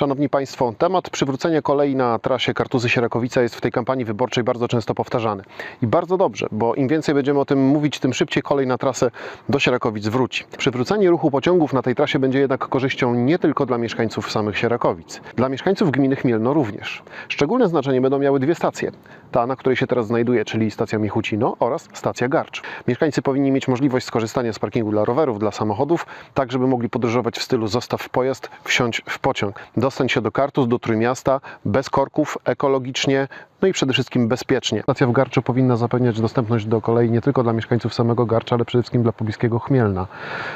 Szanowni Państwo, temat przywrócenia kolei na trasie Kartuzy-Sierakowice jest w tej kampanii wyborczej bardzo często powtarzany. I bardzo dobrze, bo im więcej będziemy o tym mówić, tym szybciej kolej na trasę do Sierakowic wróci. Przywrócenie ruchu pociągów na tej trasie będzie jednak korzyścią nie tylko dla mieszkańców samych Sierakowic. Dla mieszkańców gminy Chmielno również. Szczególne znaczenie będą miały dwie stacje. Ta, na której się teraz znajduję, czyli stacja Michucino oraz stacja Garcz. Mieszkańcy powinni mieć możliwość skorzystania z parkingu dla rowerów, dla samochodów, tak żeby mogli podróżować w stylu zostaw pojazd, wsiądź w pociąg. Dostać się do Kartus, do Trójmiasta, bez korków, ekologicznie, no i przede wszystkim bezpiecznie. Stacja w Garczu powinna zapewniać dostępność do kolei nie tylko dla mieszkańców samego Garcza, ale przede wszystkim dla pobliskiego Chmielna.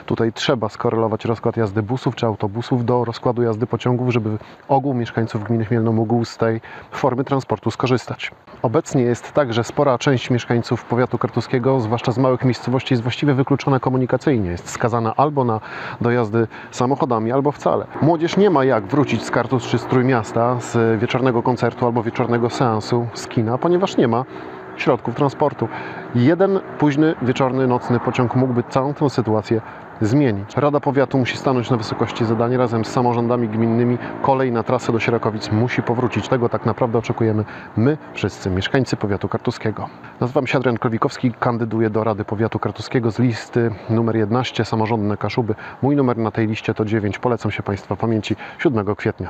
Tutaj trzeba skorelować rozkład jazdy busów czy autobusów do rozkładu jazdy pociągów, żeby ogół mieszkańców gminy Chmielno mógł z tej formy transportu skorzystać. Obecnie jest tak, że spora część mieszkańców powiatu kartuskiego, zwłaszcza z małych miejscowości, jest właściwie wykluczona komunikacyjnie. Jest skazana albo na dojazdy samochodami, albo wcale. Młodzież nie ma jak wrócić z Kartus czy z Trójmiasta, z wieczornego koncertu albo wieczornego seansu z kina, ponieważ nie ma środków transportu. Jeden późny, wieczorny, nocny pociąg mógłby całą tę sytuację zmienić. Rada Powiatu musi stanąć na wysokości zadania razem z samorządami gminnymi. Kolej na trasę do Sierakowic musi powrócić. Tego tak naprawdę oczekujemy my, wszyscy mieszkańcy powiatu kartuskiego. Nazywam się Adrian Krowikowski, kandyduję do Rady Powiatu Kartuskiego z listy numer 11 Samorządne Kaszuby. Mój numer na tej liście to 9. Polecam się Państwa pamięci 7 kwietnia.